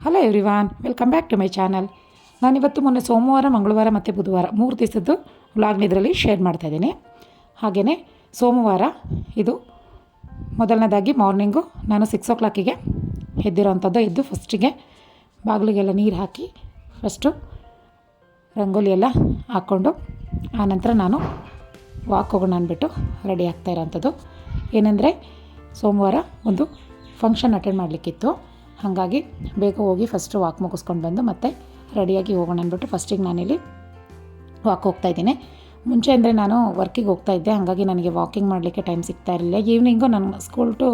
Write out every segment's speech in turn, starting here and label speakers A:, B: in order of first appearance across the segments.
A: Hello everyone welcome back to my channel ನಾನಿವತ್ತು ಮೊನ್ನೆ ಸೋಮವಾರ, ಮಂಗಳವಾರ ಮತ್ತು ಬುಧವಾರ ಮೂರು ದಿವಸದ್ದು ವ್ಲಾಗ್ನ ಇದರಲ್ಲಿ ಶೇರ್ ಮಾಡ್ತಾಯಿದ್ದೀನಿ ಹಾಗೆಯೇ ಸೋಮವಾರ ಇದು ಮೊದಲನೇದಾಗಿ ಮಾರ್ನಿಂಗು ನಾನು ಸಿಕ್ಸ್ ಓ ಕ್ಲಾಕಿಗೆ ಎದ್ದಿರೋವಂಥದ್ದು ಎದ್ದು ಫಸ್ಟಿಗೆ ಬಾಗಿಲಿಗೆಲ್ಲ ನೀರು ಹಾಕಿ ಫಸ್ಟು ರಂಗೋಲಿ ಎಲ್ಲ ಹಾಕ್ಕೊಂಡು ಆನಂತರ ನಾನು ವಾಕ್ ಹೋಗೋಣ ಅಂದ್ಬಿಟ್ಟು ರೆಡಿ ಆಗ್ತಾ ಇರೋವಂಥದ್ದು ಏನಂದರೆ ಸೋಮವಾರ ಒಂದು ಫಂಕ್ಷನ್ ಅಟೆಂಡ್ ಮಾಡಲಿಕ್ಕಿತ್ತು. ಹಾಗಾಗಿ ಬೇಗ ಹೋಗಿ ಫಸ್ಟು ವಾಕ್ ಮುಗಿಸ್ಕೊಂಡು ಬಂದು ಮತ್ತೆ ರೆಡಿಯಾಗಿ ಹೋಗೋಣ ಅಂದ್ಬಿಟ್ಟು ಫಸ್ಟಿಗೆ ನಾನಿಲ್ಲಿ ವಾಕ್ ಹೋಗ್ತಾ ಇದ್ದೀನಿ. ಮುಂಚೆ ಅಂದರೆ ನಾನು ವರ್ಕಿಗೆ ಹೋಗ್ತಾ ಇದ್ದೆ, ಹಾಗಾಗಿ ನನಗೆ ವಾಕಿಂಗ್ ಮಾಡಲಿಕ್ಕೆ ಟೈಮ್ ಸಿಗ್ತಾ ಇರಲಿಲ್ಲ. ಈವ್ನಿಂಗು ನನ್ನ ಸ್ಕೂಲ್ ಟು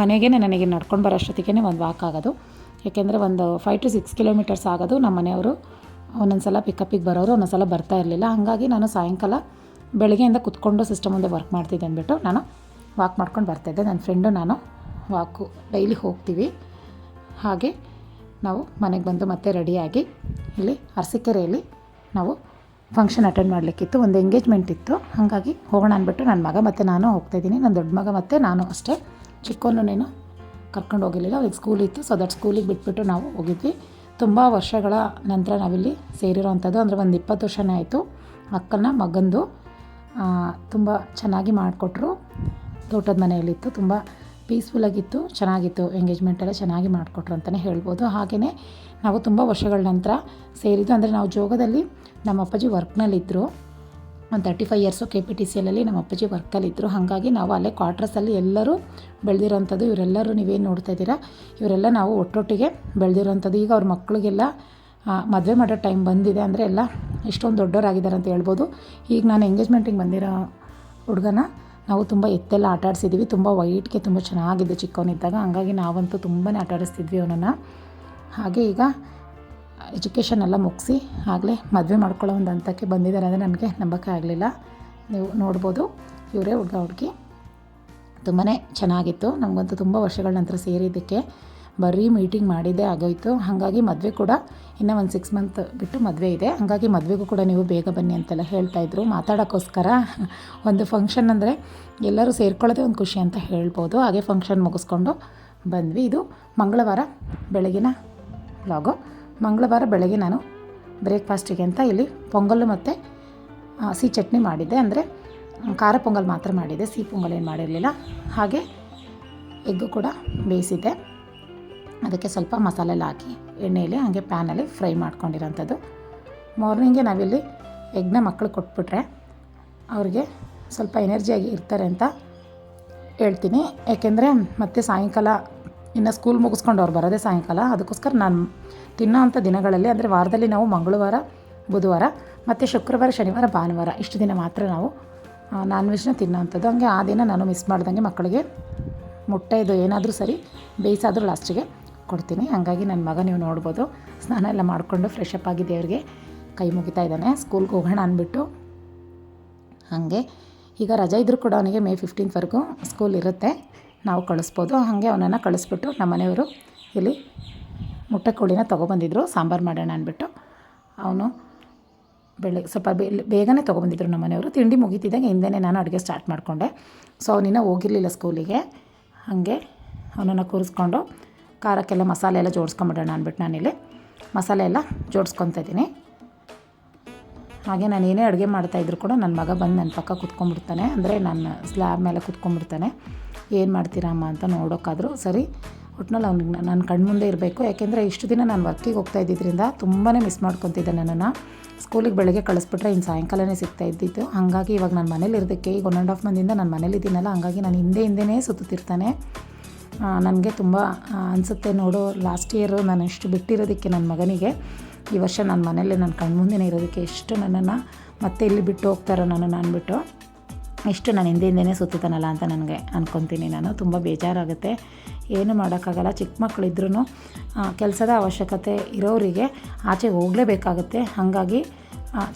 A: ಮನೆಗೇ ನನಗೆ ನಡ್ಕೊಂಡು ಬರೋ ಅಷ್ಟೊತ್ತಿಗೆ ಒಂದು ವಾಕ್ ಆಗೋದು. ಯಾಕೆಂದರೆ ಒಂದು ಫೈವ್ ಟು ಸಿಕ್ಸ್ ಕಿಲೋಮೀಟರ್ಸ್ ಆಗೋದು. ನಮ್ಮ ಮನೆಯವರು ಒಂದೊಂದು ಸಲ ಪಿಕಪ್ಪಿಗೆ ಬರೋರು ಒಂದೊಂದು ಸಲ ಬರ್ತಾ ಇರಲಿಲ್ಲ. ಹಾಗಾಗಿ ನಾನು ಸಾಯಂಕಾಲ ಬೆಳಗ್ಗೆಯಿಂದ ಕುತ್ಕೊಂಡು ಸಿಸ್ಟಮ್ ಮುಂದೆ ವರ್ಕ್ ಮಾಡ್ತಿದ್ದೆ ಅಂದ್ಬಿಟ್ಟು ನಾನು ವಾಕ್ ಮಾಡ್ಕೊಂಡು ಬರ್ತಾಯಿದ್ದೆ ನನ್ನ ಫ್ರೆಂಡು ನಾನು ವಾಕು ಡೈಲಿ ಹೋಗ್ತೀವಿ. ಹಾಗೆ ನಾವು ಮನೆಗೆ ಬಂದು ಮತ್ತೆ ರೆಡಿಯಾಗಿ ಇಲ್ಲಿ ಅರಸಿಕೆರೆಯಲ್ಲಿ ನಾವು ಫಂಕ್ಷನ್ ಅಟೆಂಡ್ ಮಾಡಲಿಕ್ಕಿತ್ತು. ಒಂದು ಎಂಗೇಜ್ಮೆಂಟ್ ಇತ್ತು. ಹಾಗಾಗಿ ಹೋಗೋಣ ಅಂದ್ಬಿಟ್ಟು ನನ್ನ ಮಗ ಮತ್ತು ನಾನು ಹೋಗ್ತಾಯಿದ್ದೀನಿ ನನ್ನ ದೊಡ್ಡ ಮಗ ಮತ್ತು ನಾನು ಅಷ್ಟೇ. ಚಿಕ್ಕವನು ನೀನು ಕರ್ಕೊಂಡು ಹೋಗಿರಲಿಲ್ಲ. ಅವ್ರಿಗೆ ಸ್ಕೂಲ್ ಇತ್ತು. ಸೊ ದಟ್ ಸ್ಕೂಲಿಗೆ ಬಿಟ್ಬಿಟ್ಟು ನಾವು ಹೋಗಿದ್ವಿ. ತುಂಬ ವರ್ಷಗಳ ನಂತರ ನಾವಿಲ್ಲಿ ಸೇರಿರೋವಂಥದ್ದು ಅಂದರೆ ಒಂದು ಇಪ್ಪತ್ತು ವರ್ಷನೇ ಆಯಿತು. ಅಕ್ಕನ ಮಗಂದು ತುಂಬ ಚೆನ್ನಾಗಿ ಮಾಡಿಕೊಟ್ರು. ತೋಟದ ಮನೆಯಲ್ಲಿತ್ತು. ತುಂಬ ಪೀಸ್ಫುಲ್ಲಾಗಿತ್ತು ಚೆನ್ನಾಗಿತ್ತು ಎಂಗೇಜ್ಮೆಂಟ್ ಎಲ್ಲ ಚೆನ್ನಾಗಿ ಮಾಡಿಕೊಟ್ರು ಅಂತಲೇ ಹೇಳ್ಬೋದು. ಹಾಗೆಯೇ ನಾವು ತುಂಬ ವರ್ಷಗಳ ನಂತರ ಸೇರಿದ್ದು, ಅಂದರೆ ನಾವು ಜೋಗದಲ್ಲಿ ನಮ್ಮ ಅಪ್ಪಾಜಿ ವರ್ಕ್ನಲ್ಲಿದ್ದರು ಒಂದು thirty five years K P T C ಎಲ್ಲಲ್ಲಿ ನಮ್ಮ ಅಪ್ಪಾಜಿ ವರ್ಕಲ್ಲಿದ್ದರು ಹಾಗಾಗಿ ನಾವು ಅಲ್ಲೇ ಕ್ವಾರ್ಟರ್ಸಲ್ಲಿ ಎಲ್ಲರೂ ಬೆಳೆದಿರೋಂಥದ್ದು ಇವರೆಲ್ಲರೂ ನೀವೇನು ನೋಡ್ತಾ ಇದ್ದೀರಾ? ಇವರೆಲ್ಲ ನಾವು ಒಟ್ಟೊಟ್ಟಿಗೆ ಬೆಳೆದಿರೋಂಥದ್ದು. ಈಗ ಅವ್ರ ಮಕ್ಕಳಿಗೆಲ್ಲ ಮದುವೆ ಮಾಡೋ ಟೈಮ್ ಬಂದಿದೆ ಅಂದರೆ ಎಲ್ಲ ಇಷ್ಟೊಂದು ದೊಡ್ಡವರಾಗಿದ್ದಾರೆ ಅಂತ ಹೇಳ್ಬೋದು. ಈಗ ನಾನು ಎಂಗೇಜ್ಮೆಂಟಿಗೆ ಬಂದಿರೋ ಹುಡುಗನ ನಾವು ತುಂಬ ಎತ್ತೆಲ್ಲ ಆಟ ಆಡಿಸಿದ್ವಿ ತುಂಬ ವೈಟ್ಗೆ ತುಂಬ ಚೆನ್ನಾಗಿದ್ದು ಚಿಕ್ಕವನಿದ್ದಾಗ. ಹಂಗಾಗಿ ನಾವಂತೂ ತುಂಬಾ ಆಟ ಆಡಿಸ್ತಿದ್ವಿ ಅವನನ್ನು. ಹಾಗೆ ಈಗ ಎಜುಕೇಷನ್ ಎಲ್ಲ ಮುಗಿಸಿ ಆಗಲೇ ಮದುವೆ ಮಾಡ್ಕೊಳ್ಳೋ ಒಂದು ಹಂತಕ್ಕೆ ಬಂದಿದ್ದಾರೆ ಅಂದರೆ ನಮಗೆ ನಂಬಕ್ಕೆ ಆಗಲಿಲ್ಲ. ನೀವು ನೋಡ್ಬೋದು. ಇವರೇ ಹುಡುಗ ಹುಡುಗಿ. ತುಂಬಾ ಚೆನ್ನಾಗಿತ್ತು. ನಮಗಂತೂ ತುಂಬ ವರ್ಷಗಳ ನಂತರ ಸೇರಿದ್ದಕ್ಕೆ. ಬರೀ ಮೀಟಿಂಗ್ ಮಾಡಿದ್ದೇ ಆಗೋಯ್ತು. ಹಾಗಾಗಿ ಮದುವೆ ಕೂಡ ಇನ್ನೂ ಒಂದು ಸಿಕ್ಸ್ ಮಂತ್ ಬಿಟ್ಟು ಮದುವೆ ಇದೆ. ಹಾಗಾಗಿ ಮದುವೆಗೂ ಕೂಡ ನೀವು ಬೇಗ ಬನ್ನಿ ಅಂತೆಲ್ಲ ಹೇಳ್ತಾಯಿದ್ರು ಮಾತಾಡೋಕ್ಕೋಸ್ಕರ ಒಂದು ಫಂಕ್ಷನ್ ಅಂದರೆ ಎಲ್ಲರೂ ಸೇರ್ಕೊಳ್ಳೋದೇ ಒಂದು ಖುಷಿ ಅಂತ ಹೇಳ್ಬೋದು. ಹಾಗೆ ಫಂಕ್ಷನ್ ಮುಗಿಸ್ಕೊಂಡು ಬಂದ್ವಿ. ಇದು ಮಂಗಳವಾರ ಬೆಳಗಿನ ವ್ಲಾಗು ಮಂಗಳವಾರ ಬೆಳಗ್ಗೆ ನಾನು ಬ್ರೇಕ್ಫಾಸ್ಟಿಗೆ ಅಂತ ಇಲ್ಲಿ ಪೊಂಗಲ್ಲು ಮತ್ತು ಸಿಹಿ ಚಟ್ನಿ ಮಾಡಿದ್ದೆ. ಅಂದರೆ ಖಾರ ಪೊಂಗಲ್ ಮಾತ್ರ ಮಾಡಿದ್ದೆ. ಸಿಹಿ ಪೊಂಗಲ್ ಏನು ಮಾಡಿರಲಿಲ್ಲ. ಹಾಗೆ ಎಗ್ಗು ಕೂಡ ಬೇಯಿಸಿದ್ದೆ. ಅದಕ್ಕೆ ಸ್ವಲ್ಪ ಮಸಾಲೆ ಎಲ್ಲ ಹಾಕಿ ಎಣ್ಣೆಯಲ್ಲಿ ಹಾಗೆ ಪ್ಯಾನಲ್ಲಿ ಫ್ರೈ ಮಾಡ್ಕೊಂಡಿರೋಂಥದ್ದು. ಮಾರ್ನಿಂಗೆ ನಾವಿಲ್ಲಿ ಎಗ್ನ ಮಕ್ಕಳು ಕೊಟ್ಬಿಟ್ರೆ ಅವ್ರಿಗೆ ಸ್ವಲ್ಪ ಎನರ್ಜಿಯಾಗಿ ಇರ್ತಾರೆ ಅಂತ ಹೇಳ್ತೀನಿ. ಯಾಕೆಂದರೆ ಮತ್ತೆ ಸಾಯಂಕಾಲ, ಇನ್ನು ಸ್ಕೂಲ್ ಮುಗಿಸ್ಕೊಂಡು ಅವ್ರು ಬರೋದೇ ಸಾಯಂಕಾಲ, ಅದಕ್ಕೋಸ್ಕರ ನಾನು ತಿನ್ನೋ ಅಂಥ ದಿನಗಳಲ್ಲಿ, ಅಂದರೆ ವಾರದಲ್ಲಿ ನಾವು ಮಂಗಳವಾರ, ಬುಧವಾರ, ಮತ್ತು ಶುಕ್ರವಾರ, ಶನಿವಾರ, ಭಾನುವಾರ, ಇಷ್ಟು ದಿನ ಮಾತ್ರ ನಾವು ನಾನ್ ವೆಜ್ನ ತಿನ್ನೋವಂಥದ್ದು ಹಂಗೆ ಆ ದಿನ ನಾನು ಮಿಸ್ ಮಾಡ್ದಂಗೆ ಮಕ್ಕಳಿಗೆ ಮೊಟ್ಟೆ ಇದು ಏನಾದರೂ ಸರಿ, ಬೇಯಿಸಾದರೂ ಲಾಸ್ಟಿಗೆ ಕೊಡ್ತೀನಿ ಹಾಗಾಗಿ ನನ್ನ ಮಗ ನೀವು ನೋಡ್ಬೋದು. ಸ್ನಾನ ಎಲ್ಲ ಮಾಡಿಕೊಂಡು ಫ್ರೆಶ್ ಅಪ್ ಆಗಿ ದೇವ್ರಿಗೆ ಕೈ ಮುಗಿತಾ ಇದ್ದಾನೆ. ಸ್ಕೂಲ್ಗೆ ಹೋಗೋಣ ಅಂದ್ಬಿಟ್ಟು ಹಾಗೆ. ಈಗ ರಜೆ ಇದ್ದರೂ ಕೂಡ ಅವನಿಗೆ ಮೇ ಫಿಫ್ಟೀನ್ತ್ವರೆಗೂ ಸ್ಕೂಲ್ ಇರುತ್ತೆ. ನಾವು ಕಳಿಸ್ಬೋದು. ಹಾಗೆ ಅವನನ್ನು ಕಳಿಸ್ಬಿಟ್ಟು ನಮ್ಮ ಮನೆಯವರು ಇಲ್ಲಿ ಮುಟ್ಟೆ ಕೋಳಿನ ತೊಗೊಬಂದಿದ್ರು. ಸಾಂಬಾರು ಮಾಡೋಣ ಅಂದ್ಬಿಟ್ಟು ಅವನು ಬೆಳಗ್ಗೆ ಸ್ವಲ್ಪ ಬೇಗನೆ ತೊಗೊಬಂದಿದ್ರು ನಮ್ಮ ಮನೆಯವರು. ತಿಂಡಿ ಮುಗಿತಿದ್ದಂಗೆ ಹಿಂದೆನೇ ನಾನು ಅಡುಗೆ ಸ್ಟಾರ್ಟ್ ಮಾಡಿಕೊಂಡೆ. ಸೊ ಅವನಿನ್ನ ಹೋಗಿರಲಿಲ್ಲ ಸ್ಕೂಲಿಗೆ ಹಾಗೆ ಅವನನ್ನು ಕೂರಿಸ್ಕೊಂಡು ಖಾರಕ್ಕೆಲ್ಲ ಮಸಾಲೆ ಎಲ್ಲ ಜೋಡಿಸ್ಕೊಂಬಿಡೋಣ ಅಂದ್ಬಿಟ್ಟು ನಾನಿಲ್ಲಿ ಮಸಾಲೆ ಎಲ್ಲ ಜೋಡಿಸ್ಕೊತಾ ಇದ್ದೀನಿ. ಹಾಗೆ ನಾನು ಏನೇ ಅಡುಗೆ ಮಾಡ್ತಾಯಿದ್ರು ಕೂಡ ನನ್ನ ಮಗ ಬಂದು ನನ್ನ ಪಕ್ಕ ಕುತ್ಕೊಂಡ್ಬಿಡ್ತಾನೆ ಅಂದರೆ ನನ್ನ ಸ್ಲ್ಯಾಬ್ ಮೇಲೆ ಕುತ್ಕೊಂಡ್ಬಿಡ್ತಾನೆ ಏನು ಮಾಡ್ತೀರಮ್ಮ ಅಂತ ನೋಡೋಕ್ಕಾದರೂ ಸರಿ. ಒಟ್ನಲ್ಲಿ ಅವ್ನಿಗೆ ನನ್ನ ಕಣ್ಮುಂದೆ ಇರಬೇಕು. ಯಾಕೆಂದರೆ ಇಷ್ಟು ದಿನ ನಾನು ವರ್ಕಿಗೆ ಹೋಗ್ತಾ ಇದ್ದಿದ್ದರಿಂದ ತುಂಬಾ ಮಿಸ್ ಮಾಡ್ಕೊತಿದ್ದೆ ನನ್ನನ್ನು. ಸ್ಕೂಲಿಗೆ ಬೆಳಗ್ಗೆ ಕಳಿಸ್ಬಿಟ್ರೆ ಇನ್ನು ಸಾಯಂಕಾಲನೇ ಸಿಗ್ತಾ ಇದ್ದಿತ್ತು ಹಾಗಾಗಿ ಇವಾಗ ನಾನು ಮನೇಲಿ ಇರೋದಕ್ಕೆ ಈಗ ಒನ್ ಆ್ಯಂಡ್ ಹಾಫ್ ಮಂದಿಂದ ನಾನು ಮನೇಲಿದ್ದೀನಲ್ಲ, ಹಾಗಾಗಿ ನಾನು ಹಿಂದೆ ಹಿಂದೆನೇ ಸುತ್ತುತ್ತಿರ್ತಾನೆ. ನನಗೆ ತುಂಬ ಅನಿಸುತ್ತೆ ನೋಡು ಲಾಸ್ಟ್ ಇಯರು ನಾನು ಎಷ್ಟು ಬಿಟ್ಟಿರೋದಕ್ಕೆ ನನ್ನ ಮಗನಿಗೆ. ಈ ವರ್ಷ ನನ್ನ ಮನೇಲಿ ನನ್ನ ಕಣ್ಮುಂದೆನೇ ಇರೋದಕ್ಕೆ ಎಷ್ಟು ನನ್ನನ್ನು ಮತ್ತೆ ಇಲ್ಲಿ ಬಿಟ್ಟು ಹೋಗ್ತಾರೋ ನಾನು ಬಿಟ್ಟು ಎಷ್ಟು ನಾನು ಹಿಂದೆ ಹಿಂದೆನೇ ಅಂತ ನನಗೆ ಅಂದ್ಕೊತೀನಿ ನಾನು. ತುಂಬ ಬೇಜಾರಾಗುತ್ತೆ. ಏನು ಮಾಡೋಕ್ಕಾಗಲ್ಲ. ಚಿಕ್ಕ ಮಕ್ಕಳಿದ್ರೂ ಕೆಲಸದ ಅವಶ್ಯಕತೆ ಇರೋರಿಗೆ ಆಚೆ ಹೋಗಲೇಬೇಕಾಗುತ್ತೆ. ಹಾಗಾಗಿ